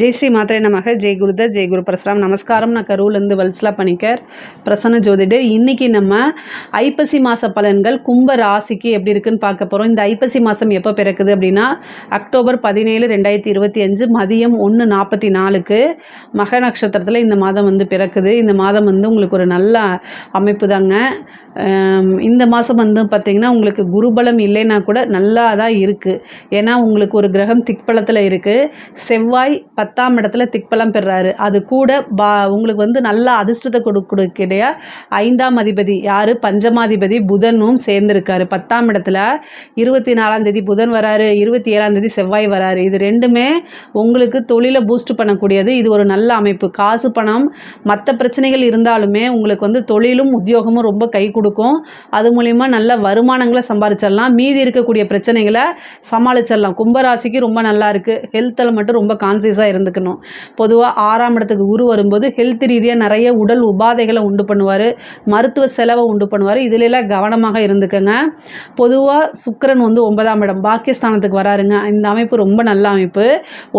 ஜெய் ஸ்ரீ மாத்திரை நமக ஜெய் குருத ஜெய் குரு பரசுராம். நமஸ்காரம். நான் கரூர்லேருந்து வல்ஸ்லா பணிக்கர் பிரசன்ன ஜோதிடு. இன்னைக்கு நம்ம ஐப்பசி மாத பலன்கள் கும்ப ராசிக்கு எப்படி இருக்குன்னு பார்க்க போகிறோம் இந்த ஐப்பசி மாதம் எப்போ பிறக்குது அப்படின்னா அக்டோபர் பதினேழு ரெண்டாயிரத்தி இருபத்தி அஞ்சு மதியம் ஒன்று நாற்பத்தி நாலுக்கு மக நட்சத்திரத்தில் இந்த மாதம் வந்து பிறக்குது. இந்த மாதம் வந்து உங்களுக்கு ஒரு நல்ல அமைப்பு தாங்க இந்த மாதம் வந்து பார்த்திங்கன்னா உங்களுக்கு குருபலம் இல்லைன்னா கூட நல்லா தான் இருக்குது ஏன்னா உங்களுக்கு ஒரு கிரகம் திக்பலத்தில் இருக்குது செவ்வாய் பத்தாம் இடத்துல திக்பலம் பெறாரு. அது கூட பா உங்களுக்கு வந்து நல்ல அதிர்ஷ்டத்தை கொடு கொடுக்கிடைய? ஐந்தாம் அதிபதி யார்? பஞ்சமாதிபதி புதனும் சேர்ந்துருக்காரு. பத்தாம் இடத்துல இருபத்தி நாலாம் தேதி புதன் வராரு இருபத்தி ஏழாம் தேதி செவ்வாய் வராரு. இது ரெண்டுமே உங்களுக்கு தொழிலை பூஸ்ட் பண்ணக்கூடியது. இது ஒரு நல்ல அமைப்பு. காசு பணம் மற்ற பிரச்சனைகள் இருந்தாலுமே உங்களுக்கு வந்து தொழிலும் உத்தியோகமும் ரொம்ப கை கொடுக்கும். அது மூலிமா நல்ல வருமானங்களை சம்பாதிச்சிடலாம் மீதி இருக்கக்கூடிய பிரச்சனைகளை சமாளிச்சிடலாம். கும்பராசிக்கு ரொம்ப நல்லா இருக்குது ஹெல்த்தில் மட்டும் ரொம்ப கான்சியஸாக இருந்துக்கணும் பொதுவாக ஆறாம் இடத்துக்கு குரு வரும்போது ஹெல்த் ரீதியாக நிறைய உடல் உபாதைகளை உண்டு பண்ணுவார். மருத்துவ செலவை உண்டு பண்ணுவார். இதிலெல்லாம் கவனமாக இருந்துக்கங்க. பொதுவாக சுக்கரன் வந்து ஒன்பதாம் இடம். பாக்கியஸ்தானத்துக்கு வராருங்க. இந்த அமைப்பு ரொம்ப நல்ல அமைப்பு.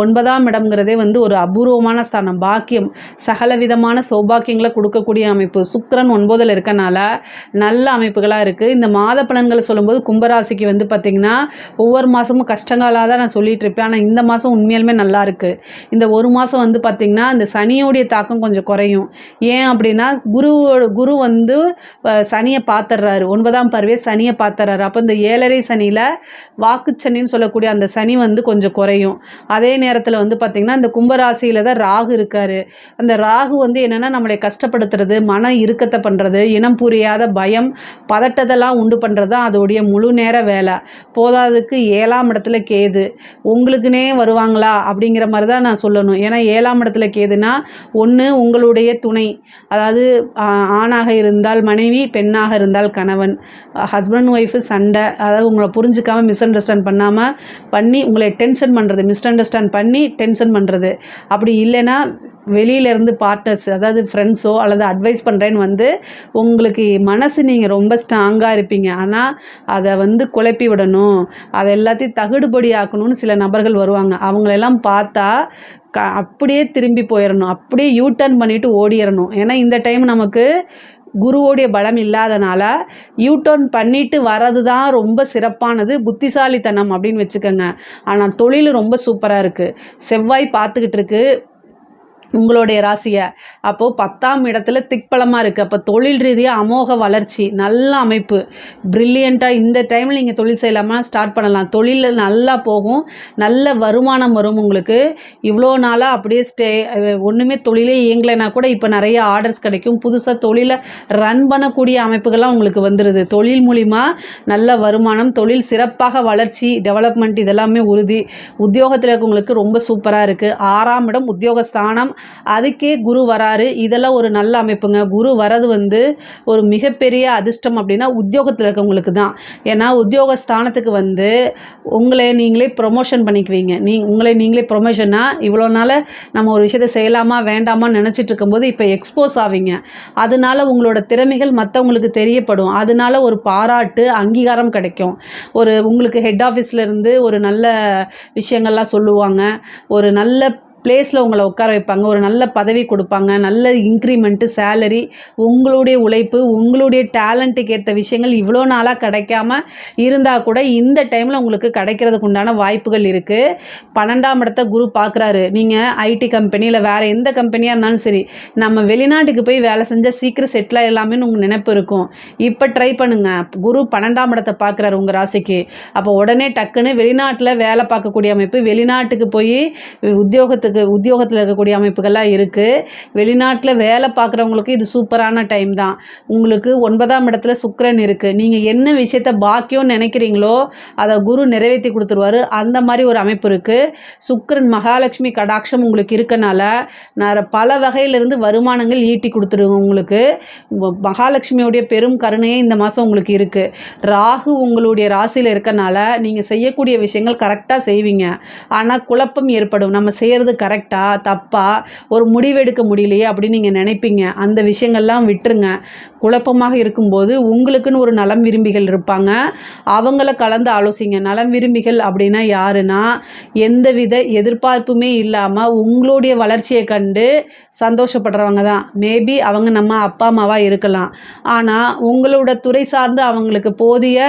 ஒன்பதாம் இடம்ங்கிறதே வந்து ஒரு அபூர்வமான ஸ்தானம். பாக்கியம். சகல விதமான சௌபாக்கியங்களை கொடுக்கக்கூடிய அமைப்பு. சுக்கரன் ஒன்பதில் இருக்கனால நல்ல அமைப்புகளாக இருக்குது இந்த மாத பலன்களை சொல்லும்போது கும்பராசிக்கு வந்து பார்த்திங்கன்னா ஒவ்வொரு மாதமும் கஷ்டங்களாக தான் நான் சொல்லிகிட்டு இருப்பேன். ஆனால் இந்த மாதம் உண்மையாலுமே நல்லா இருக்குது இந்த ஒரு மாதம் வந்து பார்த்திங்கன்னா இந்த சனியோடைய தாக்கம் கொஞ்சம் குறையும். ஏன் அப்படின்னா குருவோட குரு வந்து சனியை பார்த்துட்றாரு ஒன்பதாம் பருவே சனியை பார்த்துட்றாரு அப்போ இந்த ஏழரை சனியில் வாக்குச்சனின்னு சொல்லக்கூடிய அந்த சனி வந்து கொஞ்சம் குறையும். அதே நேரத்தில் வந்து பார்த்திங்கன்னா இந்த கும்பராசியில் தான் ராகு இருக்கார். அந்த ராகு வந்து என்னென்னா நம்மளை கஷ்டப்படுத்துறது மன இறுக்கத்தை பண்ணுறது இனம் புரியாத பயம் பதட்டத்தெல்லாம் உண்டு பண்ணுறது தான் அதோடைய முழு நேர வேலை. போதாதுக்கு ஏழாம் இடத்துல கேது. உங்களுக்குனே வருவாங்களா? அப்படிங்கிற மாதிரி தான் நான் சொல்லணும். ஏன்னா ஏழாம் இடத்துல கேதுன்னா ஒன்று உங்களுடைய துணை. அதாவது ஆணாக இருந்தால் மனைவி பெண்ணாக இருந்தால் கணவன். ஹஸ்பண்ட் ஒய்ஃபு சண்டை. அதாவது உங்களை புரிஞ்சிக்காமல் மிஸ் அண்டர்ஸ்டாண்ட் பண்ணாமல் பண்ணி உங்களை டென்ஷன் பண்ணுறது மிஸ் அண்டர்ஸ்டாண்ட் பண்ணி டென்ஷன் பண்ணுறது அப்படி இல்லைன்னா வெளியிலேருந்து பார்ட்னர்ஸ் அதாவது ஃப்ரெண்ட்ஸோ அல்லது அட்வைஸ் பண்ணுறேன்னு வந்து உங்களுக்கு மனசு நீங்கள் ரொம்ப ஸ்ட்ராங்காக இருப்பீங்க. ஆனால் அதை வந்து குழப்பி விடணும். அதை எல்லாத்தையும் தகுடுபடி ஆக்கணும்னு சில நபர்கள் வருவாங்க. அவங்களெல்லாம் பார்த்தா க அப்படியே திரும்பி போயிடணும் அப்படியே யூ டர்ன் பண்ணிவிட்டு ஓடிடணும் ஏன்னா இந்த டைம் நமக்கு குருவோடைய பலம் இல்லாதனால யூ டர்ன் பண்ணிட்டு வர்றது தான் ரொம்ப சிறப்பானது. புத்திசாலித்தனம் அப்படின்னு வச்சுக்கோங்க. ஆனால் தொழில் ரொம்ப சூப்பராக இருக்குது செவ்வாய் பார்த்துக்கிட்டு இருக்குது உங்களுடைய ராசியை. அப்போது பத்தாம் இடத்துல திக்பலமாக இருக்குது அப்போ தொழில் ரீதியாக அமோக வளர்ச்சி நல்ல அமைப்பு. ப்ரில்லியண்ட்டாக இந்த டைமில் நீங்கள் தொழில் செய்யலாமா? ஸ்டார்ட் பண்ணலாம். தொழிலில் நல்லா போகும். நல்ல வருமானம் வரும் உங்களுக்கு. இவ்வளோ நாளாக அப்படியே ஸ்டே ஒன்றுமே தொழிலே இயங்கலைனா கூட இப்போ நிறைய ஆர்டர்ஸ் கிடைக்கும். புதுசாக தொழிலை ரன் பண்ணக்கூடிய அமைப்புகள்லாம் உங்களுக்கு வந்துடுது தொழில் மூலிமா நல்ல வருமானம் தொழில் சிறப்பாக வளர்ச்சி டெவலப்மெண்ட் இதெல்லாமே உறுதி. உத்தியோகத்தில் இருக்கவங்களுக்கு ரொம்ப சூப்பராக இருக்குது ஆறாம் இடம் உத்தியோகஸ்தானம். அதுக்கே குரு வராரு. இதெல்லாம் ஒரு நல்ல அமைப்புங்க. குரு வரது வந்து ஒரு மிகப்பெரிய அதிர்ஷ்டம் அப்படின்னா உத்தியோகத்தில் இருக்கவங்களுக்கு தான். ஏன்னா உத்தியோக ஸ்தானத்துக்கு வந்து உங்களை நீங்களே ப்ரொமோஷன் பண்ணிக்குவீங்க. நீ உங்களை நீங்களே ப்ரொமோஷன்னா இவ்வளோ நாள் நம்ம ஒரு விஷயத்தை செய்யலாமா வேண்டாமான்னு நினச்சிட்டு இருக்கும்போது இப்போ எக்ஸ்போஸ் ஆவீங்க. அதனால உங்களோட திறமைகள் மற்றவங்களுக்கு தெரியப்படும். அதனால ஒரு பாராட்டு அங்கீகாரம் கிடைக்கும். ஒரு உங்களுக்கு ஹெட் ஆஃபீஸ்லேருந்து ஒரு நல்ல விஷயங்கள்லாம் சொல்லுவாங்க. ஒரு நல்ல பிளேஸில் உங்களை உட்கார வைப்பாங்க. ஒரு நல்ல பதவி கொடுப்பாங்க. நல்ல இன்க்ரிமெண்ட்டு சேலரி உங்களுடைய உழைப்பு உங்களுடைய டேலண்ட்டுக்கு ஏற்ற விஷயங்கள் இவ்வளோ நாளாக கிடைக்காம இருந்தால் கூட இந்த டைமில் உங்களுக்கு கிடைக்கிறதுக்கு உண்டான வாய்ப்புகள் இருக்குது பன்னெண்டாம் இடத்த குரு பார்க்குறாரு நீங்கள் ஐடி கம்பெனியில் வேறு எந்த கம்பெனியாக இருந்தாலும் சரி நம்ம வெளிநாட்டுக்கு போய் வேலை செஞ்சால் சீக்கிரம் செட்டில் ஆகலாமேன்னு உங்கள் நினைப்பு இருக்கும். இப்போ ட்ரை பண்ணுங்கள் குரு பன்னெண்டாம் இடத்தை பார்க்குறாரு உங்கள் ராசிக்கு. அப்போ உடனே டக்குன்னு வெளிநாட்டில் வேலை பார்க்கக்கூடிய அமைப்பு வெளிநாட்டுக்கு போய் உத்தியோகத்துக்கு உத்தியோகத்தில் இருக்கக்கூடிய அமைப்புகள்லாம் இருக்குது வெளிநாட்டில் வேலை பார்க்குறவங்களுக்கு இது சூப்பரான டைம் தான். உங்களுக்கு ஒன்பதாம் இடத்துல சுக்கரன் இருக்குது நீங்கள் என்ன விஷயத்த பாக்கியம்னு நினைக்கிறீங்களோ அதை குரு நிறைவேற்றி கொடுத்துருவாரு. அந்த மாதிரி ஒரு அமைப்பு இருக்குது சுக்கரன் மகாலட்சுமி கடாட்சம் உங்களுக்கு இருக்கனால நான் பல வகையிலிருந்து வருமானங்கள் ஈட்டி கொடுத்துருங்க உங்களுக்கு. உங்க மகாலட்சுமியோடைய பெரும் கருணையே இந்த மாதம் உங்களுக்கு இருக்குது ராகு உங்களுடைய ராசியில் இருக்கனால நீங்கள் செய்யக்கூடிய விஷயங்கள் கரெக்டாக செய்வீங்க. ஆனால் குழப்பம் ஏற்படும். நம்ம செய்கிறது கரெக்டா தப்பா ஒரு முடிவெடுக்க முடியலையே அப்படின்னு நீங்கள் நினைப்பீங்க. அந்த விஷயங்கள்லாம் விட்டுருங்க. குழப்பமாக இருக்கும்போது உங்களுக்குன்னு ஒரு நலம் விரும்பிகள் இருப்பாங்க. அவங்கள கலந்து ஆலோசிங்க. நலம் விரும்பிகள் அப்படின்னா யாருன்னா எந்தவித எதிர்பார்ப்புமே இல்லாமல் உங்களுடைய வளர்ச்சியை கண்டு சந்தோஷப்படுறவங்க தான். மேபி அவங்க நம்ம அப்பா அம்மாவாக இருக்கலாம். ஆனால் உங்களோட துறை சார்ந்து அவங்களுக்கு போதிய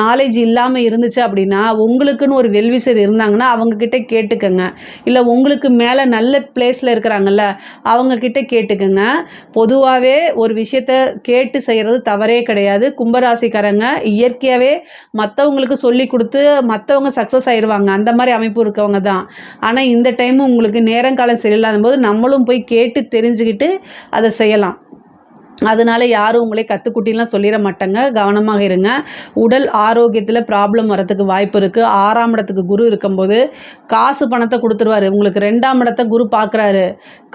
நாலேஜ் இல்லாமல் இருந்துச்சு அப்படின்னா உங்களுக்குன்னு ஒரு வெல்விசர் இருந்தாங்கன்னா அவங்கக்கிட்ட கேட்டுக்கங்க. இல்லை உங்களுக்கு மேலே நல்ல பிளேஸில் இருக்கிறாங்கல்ல அவங்கக்கிட்ட கேட்டுக்குங்க. பொதுவாகவே ஒரு விஷயத்த கேட்டு செய்கிறது தவறே கிடையாது. கும்பராசிக்காரங்க இயற்கையாகவே மற்றவங்களுக்கு சொல்லி கொடுத்து மற்றவங்க சக்ஸஸ் ஆயிடுவாங்க அந்த மாதிரி அமைப்பு இருக்கவங்க தான். ஆனால் இந்த டைம் உங்களுக்கு நேரங்காலம் சரியில்லாத போது நம்மளும் போய் கேட்டு தெரிஞ்சுக்கிட்டு அதை செய்யலாம். அதனால யாரும் உங்களை கத்துக்குட்டிலாம் சொல்லிட மாட்டாங்க. கவனமாக இருங்க. உடல் ஆரோக்கியத்தில் ப்ராப்ளம் வரத்துக்கு வாய்ப்பு இருக்குது ஆறாம் இடத்துக்கு குரு இருக்கும்போது காசு பணத்தை கொடுத்துருவாரு. உங்களுக்கு ரெண்டாம் இடத்த குரு பார்க்குறாரு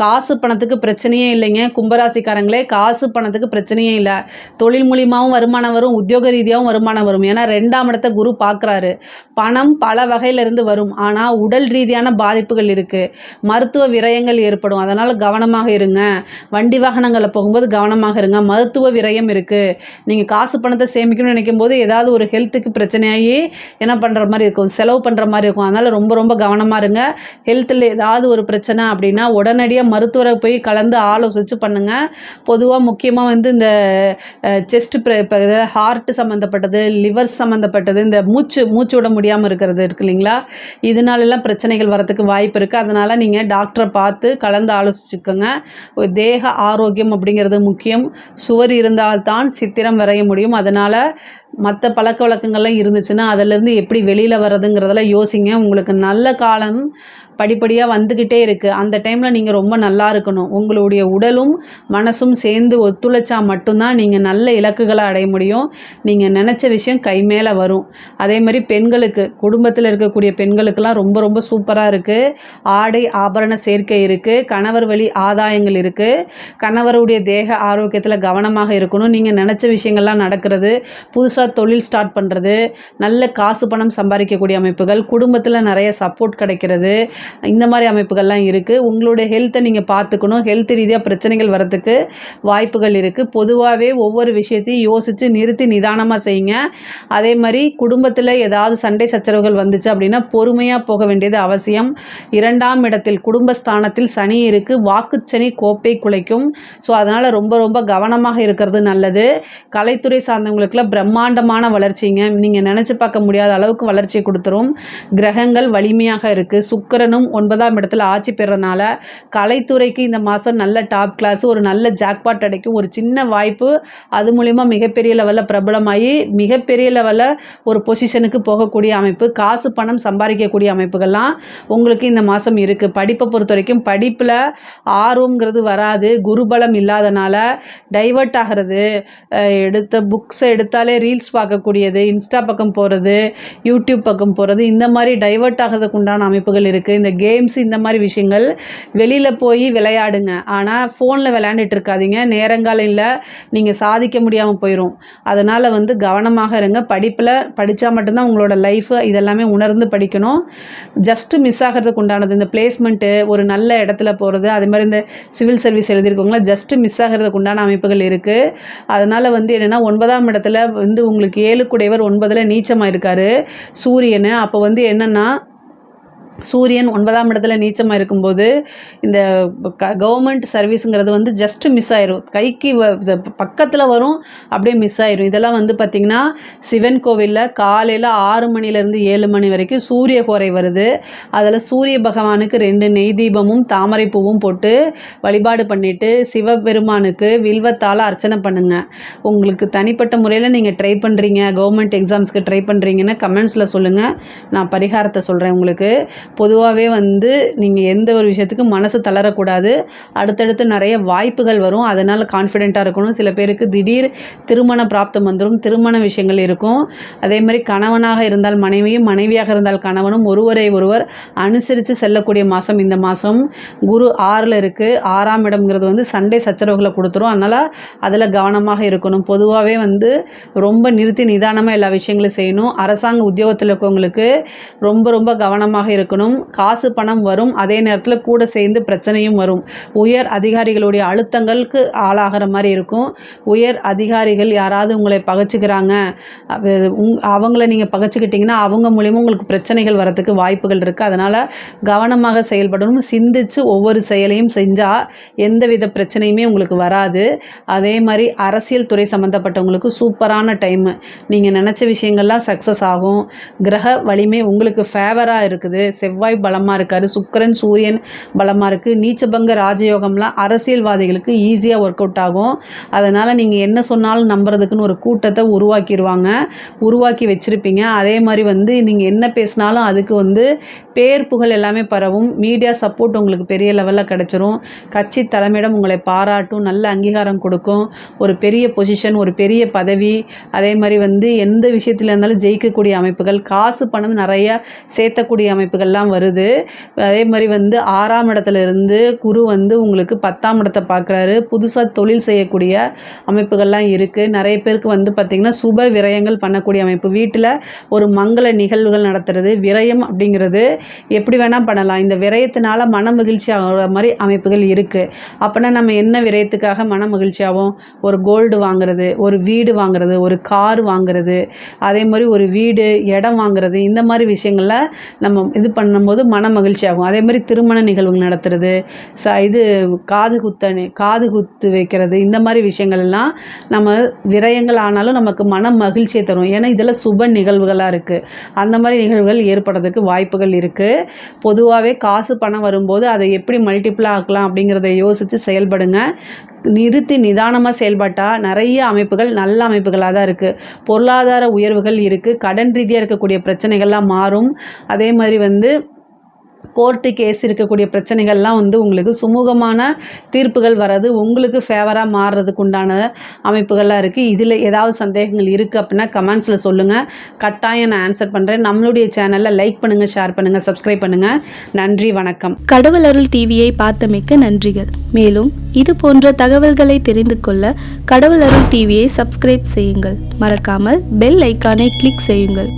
காசு பணத்துக்கு பிரச்சனையே இல்லைங்க. கும்பராசிக்காரங்களே காசு பணத்துக்கு பிரச்சனையே இல்லை. தொழில் மூலியமாகவும் வருமானம் வரும். உத்தியோக ரீதியாகவும் வருமானம் வரும். ஏன்னா ரெண்டாம் இடத்த குரு பார்க்குறாரு பணம் பல வகையிலிருந்து வரும். ஆனால் உடல் ரீதியான பாதிப்புகள் இருக்குது மருத்துவ விரயங்கள் ஏற்படும். அதனால் கவனமாக இருங்க. வண்டி வாகனங்களில் போகும்போது கவனமாக இருங்க. மருத்துவ விரயம் இருக்குது நீங்கள் காசு பணத்தை சேமிக்கணும்னு நினைக்கும் போது ஏதாவது ஒரு ஹெல்த்துக்கு பிரச்சனையாகி என்ன பண்ணுற மாதிரி இருக்கும்? செலவு பண்ணுற மாதிரி இருக்கும். அதனால் ரொம்ப ரொம்ப கவனமாக இருங்க. ஹெல்த்தில் ஏதாவது ஒரு பிரச்சனை அப்படின்னா உடனடியாக மருத்துவரை போய் கலந்து ஆலோசித்து பண்ணுங்கள் பொதுவாக முக்கியமாக வந்து இந்த செஸ்ட் இப்போ ஹார்ட் சம்மந்தப்பட்டது லிவர் சம்மந்தப்பட்டது இந்த மூச்சு மூச்சு விட முடியாமல் இருக்கிறது இருக்கு இல்லைங்களா? இதனாலெல்லாம் பிரச்சனைகள் வரத்துக்கு வாய்ப்பு இருக்குது அதனால் நீங்கள் டாக்டரை பார்த்து கலந்து ஆலோசிச்சுக்கோங்க. தேக ஆரோக்கியம் அப்படிங்கிறது முக்கியம். சுவர் இருந்தால்தான் சித்திரம் வரைய முடியும். அதனால் மற்ற பழக்க வழக்கங்கள்லாம் இருந்துச்சுன்னா அதிலேருந்து எப்படி வெளியில் வர்றதுங்கிறதெல்லாம் யோசிங்க. உங்களுக்கு நல்ல காலம் படிப்படியாக வந்துக்கிட்டே இருக்குது அந்த டைமில் நீங்கள் ரொம்ப நல்லா இருக்கணும். உங்களுடைய உடலும் மனசும் சேர்ந்து ஒத்துழைச்சா மட்டும்தான் நீங்கள் நல்ல இலக்குகளை அடைய முடியும். நீங்கள் நினச்ச விஷயம் கை மேலே வரும். அதே மாதிரி பெண்களுக்கு குடும்பத்தில் இருக்கக்கூடிய பெண்களுக்கெல்லாம் ரொம்ப ரொம்ப சூப்பராக இருக்குது ஆடை ஆபரண சேர்க்கை இருக்குது கணவர் வழி ஆதாயங்கள் இருக்குது கணவருடைய தேக ஆரோக்கியத்தில் கவனமாக இருக்கணும். நீங்கள் நினச்ச விஷயங்கள்லாம் நடக்கிறது. புதுசாக தொழில் ஸ்டார்ட் பண்ணுறது நல்ல காசு பணம் சம்பாதிக்கக்கூடிய அமைப்புகள். குடும்பத்தில் நிறைய சப்போர்ட் கிடைக்கிறது. இந்த மாதிரி அமைப்புகள்லாம் இருக்குது உங்களுடைய ஹெல்த்தை நீங்கள் பார்த்துக்கணும். ஹெல்த் ரீதியாக பிரச்சனைகள் வரத்துக்கு வாய்ப்புகள் இருக்குது பொதுவாகவே ஒவ்வொரு விஷயத்தையும் யோசித்து நிறுத்தி நிதானமாக செய்யுங்க. அதே மாதிரி குடும்பத்தில் ஏதாவது சண்டை சச்சரவுகள் வந்துச்சு அப்படின்னா பொறுமையாக போக வேண்டியது அவசியம். இரண்டாம் இடத்தில் குடும்பஸ்தானத்தில் சனி இருக்குது வாக்குச்சனி கோப்பை குலைக்கும். ஸோ அதனால் ரொம்ப ரொம்ப கவனமாக இருக்கிறது நல்லது. கலைத்துறை சார்ந்தவங்களுக்குலாம் பிரம்மாண்டமான வளர்ச்சிங்க. நீங்கள் நினச்சி பார்க்க முடியாத அளவுக்கு வளர்ச்சி கொடுத்துரும். கிரகங்கள் வலிமையாக இருக்குது சுக்கிரனும் ஒன்பதாம் இடத்துல ஆட்சி பெறனால கலைத்துறைக்கு இந்த மாதம் நல்ல டாப் கிளாஸ் ஒரு நல்ல ஜாக்பாட் அடைக்கும் ஒரு சின்ன வாய்ப்பு. அது மூலிமா மிகப்பெரிய லெவலில் பிரபலமாகி மிகப்பெரிய லெவலில் ஒரு பொசிஷனுக்கு போகக்கூடிய அமைப்பு காசு பணம் சம்பாதிக்கக்கூடிய அமைப்புகள்லாம் உங்களுக்கு இந்த மாதம் இருக்குது படிப்பை பொறுத்த வரைக்கும் படிப்பில் ஆர்வங்கிறது வராது. குருபலம் இல்லாதனால டைவர்ட் ஆகிறது. எடுத்த புக்ஸை எடுத்தாலே ரீல்ஸ் பார்க்கக்கூடியது இன்ஸ்டா பக்கம் போகிறது யூடியூப் பக்கம் போகிறது இந்த மாதிரி டைவர்ட் ஆகிறதுக்கு உண்டான அமைப்புகள் இருக்குது இந்த கேம்ஸ் இந்த மாதிரி விஷயங்கள் வெளியில் போய் விளையாடுங்க. ஆனால் ஃபோனில் விளையாண்டுட்டு இருக்காதிங்க. நேரங்காலையில் நீங்கள் சாதிக்க முடியாமல் போயிடும் அதனால் வந்து கவனமாக இருங்க. படிப்பில் படித்தா மட்டும்தான் உங்களோட லைஃப் இதெல்லாமே உணர்ந்து படிக்கணும். ஜஸ்ட்டு மிஸ் ஆகிறதுக்கு உண்டானது இந்த பிளேஸ்மெண்ட்டு ஒரு நல்ல இடத்துல போகிறது அது மாதிரி இந்த சிவில் சர்வீஸ் எழுதியிருக்கவங்களாம் ஜஸ்ட்டு மிஸ் ஆகிறதுக்கு உண்டான அமைப்புகள் இருக்குது அதனால் வந்து என்னென்னா ஒன்பதாம் இடத்துல வந்து உங்களுக்கு ஏழுக்குடையவர் ஒன்பதில் நீச்சமாக இருக்கார் சூரியன் அப்போ வந்து என்னென்னா சூரியன் ஒன்பதாம் இடத்துல நீச்சமாக இருக்கும்போது இந்த க கவர்மெண்ட் சர்வீஸுங்கிறது வந்து ஜஸ்ட்டு மிஸ் ஆயிரும். கைக்கு பக்கத்தில் வரும் அப்படியே மிஸ் ஆயிரும். இதெல்லாம் வந்து பார்த்திங்கன்னா சிவன் கோவிலில் காலையில் ஆறு மணிலேருந்து ஏழு மணி வரைக்கும் சூரிய கோரை வருது. அதில் சூரிய பகவானுக்கு ரெண்டு நெய் தீபமும் தாமரை பூவும் போட்டு வழிபாடு பண்ணிவிட்டு சிவபெருமானுக்கு வில்வத்தால் அர்ச்சனை பண்ணுங்கள் உங்களுக்கு தனிப்பட்ட முறையில் நீங்கள் ட்ரை பண்ணுறீங்க கவர்மெண்ட் எக்ஸாம்ஸ்க்கு ட்ரை பண்ணுறீங்கன்னு கமெண்ட்ஸில் சொல்லுங்கள் நான் பரிகாரத்தை சொல்கிறேன் உங்களுக்கு. பொதுவாகவே வந்து நீங்கள் எந்த ஒரு விஷயத்துக்கும் மனசு தளரக்கூடாது. அடுத்தடுத்து நிறைய வாய்ப்புகள் வரும். அதனால் கான்ஃபிடெண்ட்டாக இருக்கணும். சில பேருக்கு திடீர் திருமண பிராப்தம் வந்துடும் திருமண விஷயங்கள் இருக்கும். அதே மாதிரி கணவனாக இருந்தால் மனைவியும் மனைவியாக இருந்தால் கணவனும் ஒருவரை ஒருவர் அனுசரித்து செல்லக்கூடிய மாதம் இந்த மாதம் குரு ஆறில் இருக்குது ஆறாம் இடம்ங்கிறது வந்து சண்டை சச்சரவுகளை கொடுத்துரும். அதனால் அதில் கவனமாக இருக்கணும். பொதுவாகவே வந்து ரொம்ப நிறுத்தி நிதானமாக எல்லா விஷயங்களும் செய்யணும். அரசாங்க உத்தியோகத்தில் இருக்கவங்களுக்கு ரொம்ப ரொம்ப கவனமாக இருக்கணும். போகணும் காசு பணம் வரும். அதே நேரத்தில் கூட சேர்ந்து பிரச்சனையும் வரும். உயர் அதிகாரிகளுடைய அழுத்தங்களுக்கு ஆளாகிற மாதிரி இருக்கும். உயர் அதிகாரிகள் யாராவது உங்களை பகைச்சிக்கிறாங்க. உங்- அவங்கள நீங்கள் பகச்சிக்கிட்டிங்கன்னா அவங்க மூலியமாக உங்களுக்கு பிரச்சனைகள் வரத்துக்கு வாய்ப்புகள் இருக்குது அதனால் கவனமாக செயல்படணும். சிந்திச்சு ஒவ்வொரு செயலையும் செஞ்சால் எந்தவித பிரச்சனையுமே உங்களுக்கு வராது. அதே மாதிரி அரசியல் துறை சம்மந்தப்பட்டவங்களுக்கு சூப்பரான டைமு. நீங்கள் நினச்ச விஷயங்கள்லாம் சக்ஸஸ் ஆகும். கிரக வலிமை உங்களுக்கு ஃபேவராக இருக்குது. செவ்வாய் பலமாக இருக்காரு சுக்கிரன் சூரியன் பலமாக இருக்குது நீச்சபங்க ராஜயோகம்லாம் அரசியல்வாதிகளுக்கு ஈஸியாக ஒர்க் அவுட் ஆகும். அதனால் நீங்கள் என்ன சொன்னாலும் நம்புறதுக்குன்னு ஒரு கூட்டத்தை உருவாக்கிடுவாங்க உருவாக்கி வச்சுருப்பீங்க. அதே மாதிரி வந்து நீங்கள் என்ன பேசினாலும் அதுக்கு வந்து பேர் புகழ் எல்லாமே பரவும். மீடியா சப்போர்ட் உங்களுக்கு பெரிய லெவலில் கிடச்சிரும். கட்சி தலைமையிடம் உங்களை பாராட்டும். நல்ல அங்கீகாரம் கொடுக்கும். ஒரு பெரிய பொசிஷன் ஒரு பெரிய பதவி. அதே மாதிரி வந்து எந்த விஷயத்தில் இருந்தாலும் ஜெயிக்கக்கூடிய அமைப்புகள் காசு பணம் நிறைய சேர்த்தக்கூடிய அமைப்புகள் எல்லாம் வருது. அதே மாதிரி வந்து ஆறாம் இடத்துல இருந்து குரு வந்து உங்களுக்கு பத்தாம் இடத்தை பார்க்குறாரு. புதுசாக தொழில் செய்யக்கூடிய அமைப்புகள்லாம் இருக்குது நிறைய பேருக்கு வந்து பார்த்திங்கன்னா சுப விரயங்கள் பண்ணக்கூடிய அமைப்பு. வீட்டில் ஒரு மங்கள நிகழ்வுகள் நடத்துறது விரயம் அப்படிங்கிறது எப்படி வேணால் பண்ணலாம். இந்த விரயத்தினால மன மகிழ்ச்சி ஆகிற மாதிரி அமைப்புகள் இருக்குது அப்போனா நம்ம என்ன விரயத்துக்காக மன மகிழ்ச்சியாகவும் ஆகும் ஒரு கோல்டு வாங்குறது ஒரு வீடு வாங்குறது ஒரு கார் வாங்குறது அதே மாதிரி ஒரு வீடு இடம் வாங்குறது இந்த மாதிரி விஷயங்களில் நம்ம இது பண்ணும்போது மன மகிழ்ச்சி ஆகும். அதே மாதிரி திருமண நிகழ்வுகள் நடத்துறது ச இது காது குத்தணி காது குத்து வைக்கிறது இந்த மாதிரி விஷயங்கள் எல்லாம் நம்ம விரயங்கள் ஆனாலும் நமக்கு மன மகிழ்ச்சியை தரும். ஏன்னா இதெல்லாம் சுப நிகழ்வுகளாக இருக்குது அந்த மாதிரி நிகழ்வுகள் ஏற்படுறதுக்கு வாய்ப்புகள் இருக்குது பொதுவாகவே காசு பணம் வரும்போது அதை எப்படி மல்டிப்ளை ஆக்கலாம் அப்படிங்கிறத யோசித்து செயல்படுங்க. நிறுத்தி நிதானமாக செயல்பட்டால் நிறைய அமைப்புகள் நல்ல அமைப்புகளாக தான் இருக்குது பொருளாதார உயர்வுகள் இருக்குது கடன் ரீதியாக இருக்கக்கூடிய பிரச்சனைகள்லாம் மாறும். அதே மாதிரி வந்து கோர்ட்டு கேஸ் இருக்கக்கூடிய பிரச்சனைகள்லாம் வந்து உங்களுக்கு சுமூகமான தீர்ப்புகள் வர்றது உங்களுக்கு ஃபேவராக மாறுறதுக்கு உண்டான அமைப்புகள்லாம் இருக்குது இதில் ஏதாவது சந்தேகங்கள் இருக்குது அப்படின்னா கமெண்ட்ஸில் சொல்லுங்கள் கட்டாயம் நான் ஆன்சர் பண்ணுறேன் நம்மளுடைய சேனலில் லைக் பண்ணுங்கள் ஷேர் பண்ணுங்கள் சப்ஸ்கிரைப் பண்ணுங்கள் நன்றி வணக்கம். கடவுள் அருள் டிவியை பார்த்தமைக்க நன்றிகள். மேலும் இது போன்ற தகவல்களை தெரிந்து கொள்ள கடவுள் அருள் டிவியை சப்ஸ்கிரைப் செய்யுங்கள். மறக்காமல் பெல் ஐக்கானை கிளிக் செய்யுங்கள்.